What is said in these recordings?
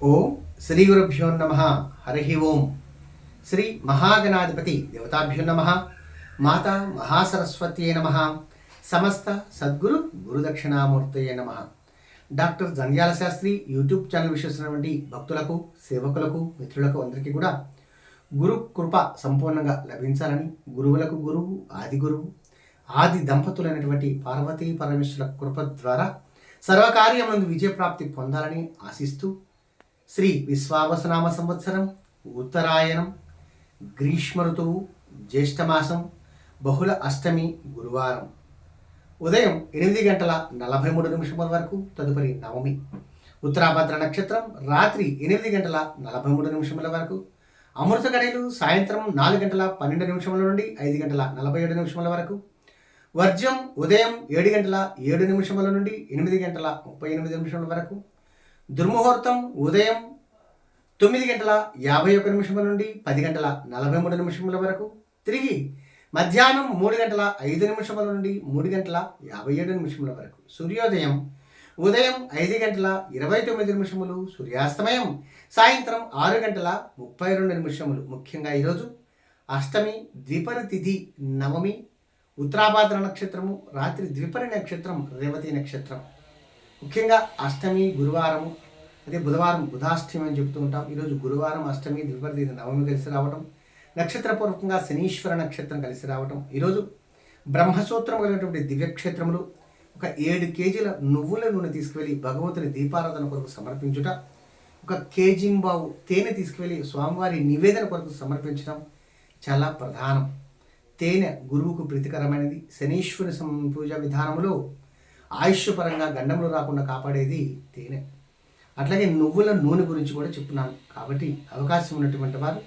ఓం శ్రీ గురుభ్యో నమ. హరి ఓం. శ్రీ మహాగణాధిపతి దేవతాభ్యో నమ. మాతా మహాసరస్వత్యే నమ. సమస్త సద్గురు గురుదక్షిణామూర్తయే నమ. Doctor Jandhyala Sastri YouTube channel విశ్వసినటువంటి భక్తులకు సేవకులకు మిత్రులకు అందరికీ కూడా గురు కృప సంపూర్ణంగా లభించాలని గురువులకు గురువు ఆది గురువు ఆది దంపతులైనటువంటి పార్వతీ పరమేశ్వర కృప ద్వారా సర్వకార్యములందు విజయప్రాప్తి పొందాలని ఆశిస్తూ శ్రీ విశ్వావసనామ సంవత్సరం ఉత్తరాయణం గ్రీష్మ ఋతువు జ్యేష్ఠమాసం బహుళ అష్టమి గురువారం. ఉదయం ఎనిమిది గంటల నలభై మూడు నిమిషముల వరకు తదుపరి నవమి. ఉత్తరాభద్ర నక్షత్రం రాత్రి ఎనిమిది గంటల నలభై మూడు నిమిషముల వరకు. అమృత గడియలు సాయంత్రం నాలుగు గంటల పన్నెండు నిమిషముల నుండి ఐదు గంటల నలభై ఏడు నిమిషముల వరకు. వర్జం ఉదయం ఏడు గంటల ఏడు నిమిషముల నుండి ఎనిమిది గంటల ముప్పై ఎనిమిది నిమిషముల వరకు. దుర్ముహూర్తం ఉదయం తొమ్మిది గంటల యాభై ఒక్క నిమిషముల నుండి పది గంటల నలభై మూడు నిమిషముల వరకు. తిరిగి మధ్యాహ్నం మూడు గంటల ఐదు నిమిషముల నుండి మూడు గంటల యాభై ఏడు నిమిషముల వరకు. సూర్యోదయం ఉదయం ఐదు గంటల ఇరవై తొమ్మిది నిమిషములు. సూర్యాస్తమయం సాయంత్రం ఆరు గంటల ముప్పై రెండు నిమిషములు. ముఖ్యంగా ఈరోజు అష్టమి ద్విపరి తిథి నవమి ఉత్తరాభాద్ర నక్షత్రము రాత్రి ద్విపరి నక్షత్రం రేవతి నక్షత్రం. ముఖ్యంగా అష్టమి గురువారము అదే బుధవారం బుధాష్టమి అని చెప్తూ ఉంటాం. ఈరోజు గురువారం అష్టమి ద్విపరి నవమి కలిసి రావడం నక్షత్రపూర్వకంగా శనీశ్వర నక్షత్రం కలిసి రావటం. ఈరోజు బ్రహ్మసూత్రం కలిగినటువంటి దివ్యక్షేత్రములు ఒక ఏడు కేజీల నువ్వుల నూనె తీసుకువెళ్ళి భగవంతుని దీపారాధన కొరకు సమర్పించుట ఒక కేజింబావు తేనె తీసుకువెళ్ళి స్వామివారి నివేదన కొరకు సమర్పించడం చాలా ప్రధానం. తేనె గురువుకు ప్రీతికరమైనది. శనీశ్వరి సం- పూజ విధానంలో ఆయుష్యపరంగా గండములు రాకుండా కాపాడేది తేనె. అట్లాగే నువ్వుల నూనె గురించి కూడా చెప్తున్నాను. కాబట్టి అవకాశం ఉన్నటువంటి వారు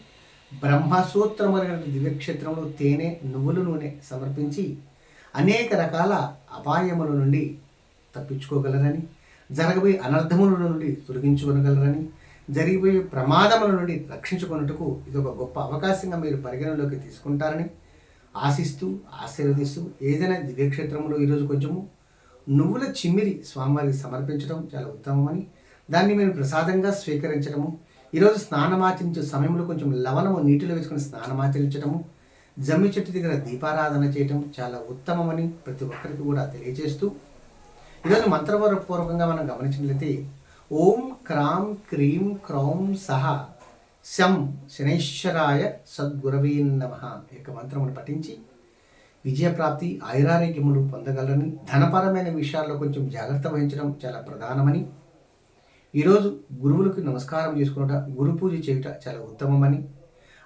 బ్రహ్మసూత్రమైన దివ్యక్షేత్రంలో తేనె నువ్వుల నూనె సమర్పించి అనేక రకాల అపాయముల నుండి తప్పించుకోగలరని జరగబోయే అనర్థముల నుండి తొలగించుకోగలరని జరిగిపోయే ప్రమాదముల నుండి రక్షించుకున్నట్టుకు ఇది ఒక గొప్ప అవకాశంగా మీరు పరిగణలోకి తీసుకుంటారని ఆశిస్తూ ఆశీర్వదిస్తూ ఏదైనా దివ్యక్షేత్రంలో ఈరోజు కొంచెము నువ్వుల చిమ్మిరి స్వామివారికి సమర్పించడం చాలా ఉత్తమమని దాన్ని మీరు ప్రసాదంగా స్వీకరించడము ఈరోజు స్నానమాచరించే సమయంలో కొంచెం లవణము నీటిలో వేసుకుని స్నానమాచరించడము జమ్మి చెట్టు దగ్గర దీపారాధన చేయటం చాలా ఉత్తమమని ప్రతి ఒక్కరికి కూడా తెలియజేస్తూ ఈరోజు మంత్రపూర్వకంగా మనం గమనించినట్లయితే ఓం క్రాం క్రీం క్రౌం సహ శం శనైశ్వరాయ సద్గురవే నమ యొక్క మంత్రమును పఠించి విజయప్రాప్తి ఐరారోగ్యములు పొందగలరని ధనపరమైన విషయాల్లో కొంచెం జాగ్రత్త వహించడం చాలా ప్రధానమని. ఈరోజు గురువులకు నమస్కారం చేసుకున్నట గురు పూజ చేయుట చాలా ఉత్తమమని.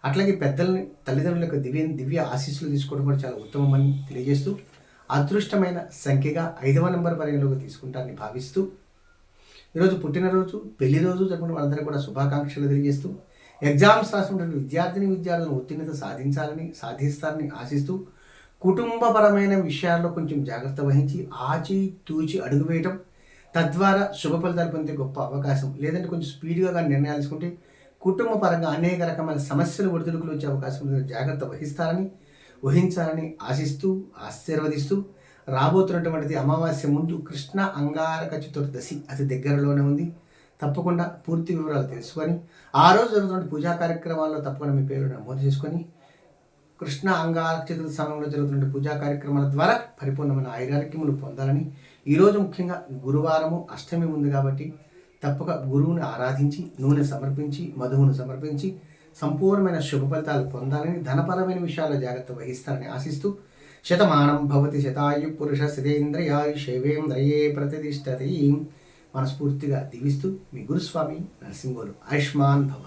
అట్లాగే పెద్దలని తల్లిదండ్రులకు దివ్య దివ్య ఆశీస్సులు తీసుకోవడం కూడా చాలా ఉత్తమమని తెలియజేస్తూ అదృష్టమైన సంఖ్యగా ఐదవ నెంబర్ పరిగణలోకి తీసుకుంటారని భావిస్తూ ఈరోజు పుట్టినరోజు పెళ్ళి రోజు జరుపుకున్న వాళ్ళందరికీ కూడా శుభాకాంక్షలు తెలియజేస్తూ ఎగ్జామ్స్ రాసినటువంటి విద్యార్థిని విద్యార్థులను ఉత్తీర్ణత సాధించాలని సాధిస్తారని ఆశిస్తూ కుటుంబపరమైన విషయాల్లో కొంచెం జాగ్రత్త వహించి ఆచి తూచి అడుగు వేయటం తద్వారా శుభ ఫలితాలు పొందే గొప్ప అవకాశం. లేదంటే కొంచెం స్పీడ్గా కానీ నిర్ణయాలు తీసుకుంటే కుటుంబ పరంగా అనేక రకమైన సమస్యలు ఒడిదుడుకులు వచ్చే అవకాశం జాగ్రత్త వహిస్తారని వహించాలని ఆశిస్తూ ఆశీర్వదిస్తూ రాబోతున్నటువంటిది అమావాస్య ముందు కృష్ణ అంగారక చతుర్దశి అతి దగ్గరలోనే ఉంది. తప్పకుండా పూర్తి వివరాలు తెలుసుకొని ఆ రోజు జరుగుతున్న పూజా కార్యక్రమాల్లో తప్పకుండా మీ పేరు నమోదు చేసుకొని కృష్ణ అంగారక చతుర్థ సమయంలో జరుగుతున్న పూజా కార్యక్రమాల ద్వారా పరిపూర్ణమైన ఆయురారోగ్యములు పొందాలని. ఈరోజు ముఖ్యంగా గురువారము అష్టమి ఉంది కాబట్టి తప్పక గురువుని ఆరాధించి నూనె సమర్పించి మధువును సమర్పించి సంపూర్ణమైన శుభ ఫలితాలు పొందాలని ధనపరమైన విషయాల్లో జాగ్రత్త వహిస్తారని ఆశిస్తూ శతమానం భవతి శతాయు పురుష శతేంద్రియాయు శైవేంద్రయే ప్రతిష్టతి. మనస్ఫూర్తిగా దీవిస్తూ మీ గురుస్వామి నరసింహులు ఆయుష్మాన్ భవ.